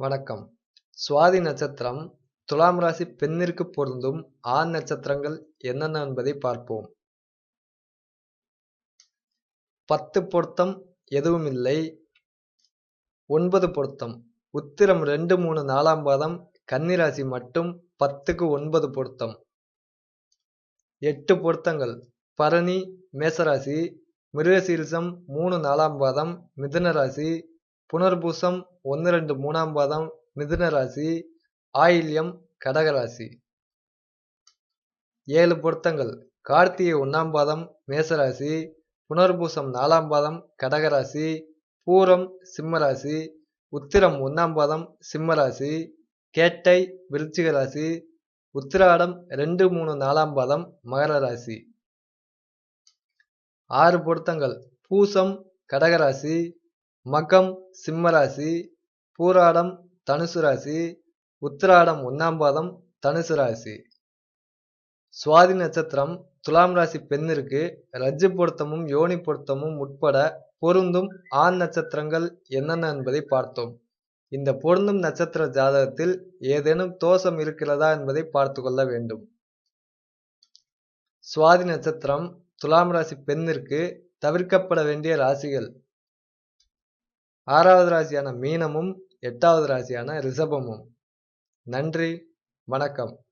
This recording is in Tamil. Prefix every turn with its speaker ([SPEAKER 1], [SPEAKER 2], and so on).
[SPEAKER 1] வணக்கம். சுவாதி நட்சத்திரம் துலாம் ராசி பெண்ணிற்கு பொருந்தும் ஆண் நட்சத்திரங்கள் என்னென்ன என்பதை பார்ப்போம். பத்து பொருத்தம் எதுவும் இல்லை. ஒன்பது பொருத்தம். உத்திரம் ரெண்டு மூணு நாலாம் பாதம் கன்னிராசி மட்டும் பத்துக்கு ஒன்பது பொருத்தம். எட்டு பொருத்தங்கள். பரணி மேசராசி மிருகசீரிசம் மூணு நாலாம் பாதம் மிதுன ராசி புனர்பூசம் ஒன்று ரெண்டு மூணாம் பாதம் மிதுன ராசி ஆயில்யம் கடகராசி ஏழு பொருத்தங்கள். கார்த்திகை ஒன்றாம் பாதம் மேசராசி புனர்பூசம் நாலாம் பாதம் கடகராசி பூரம் சிம்மராசி உத்திரம் ஒன்றாம் பாதம் சிம்மராசி கேட்டை விருச்சிக ராசி உத்திராடம் ரெண்டு மூணு நாலாம் பாதம் மகர ராசி. ஆறு பொருத்தங்கள். பூசம் கடகராசி மகம் சிம்மராசி பூராடம் தனுசு ராசி உத்திராடம் ஒன்றாம் பாதம் தனுசு ராசி. சுவாதி நட்சத்திரம் துலாம் ராசி பெண்ணிற்கு ரஜ்ஜு பொருத்தமும் யோனி பொருத்தமும் உட்பட பொருந்தும் ஆண் நட்சத்திரங்கள் என்னென்ன என்பதை பார்த்தோம். இந்த பொருந்தும் நட்சத்திர ஜாதகத்தில் ஏதேனும் தோஷம் இருக்கிறதா என்பதை பார்த்து கொள்ள வேண்டும். சுவாதி நட்சத்திரம் துலாம் ராசி பெண்ணிற்கு தவிர்க்கப்பட வேண்டிய ராசிகள் ஆறாவது ராசியான மீனமும் எட்டாவது ராசியான ரிஷபமும். நன்றி வணக்கம்.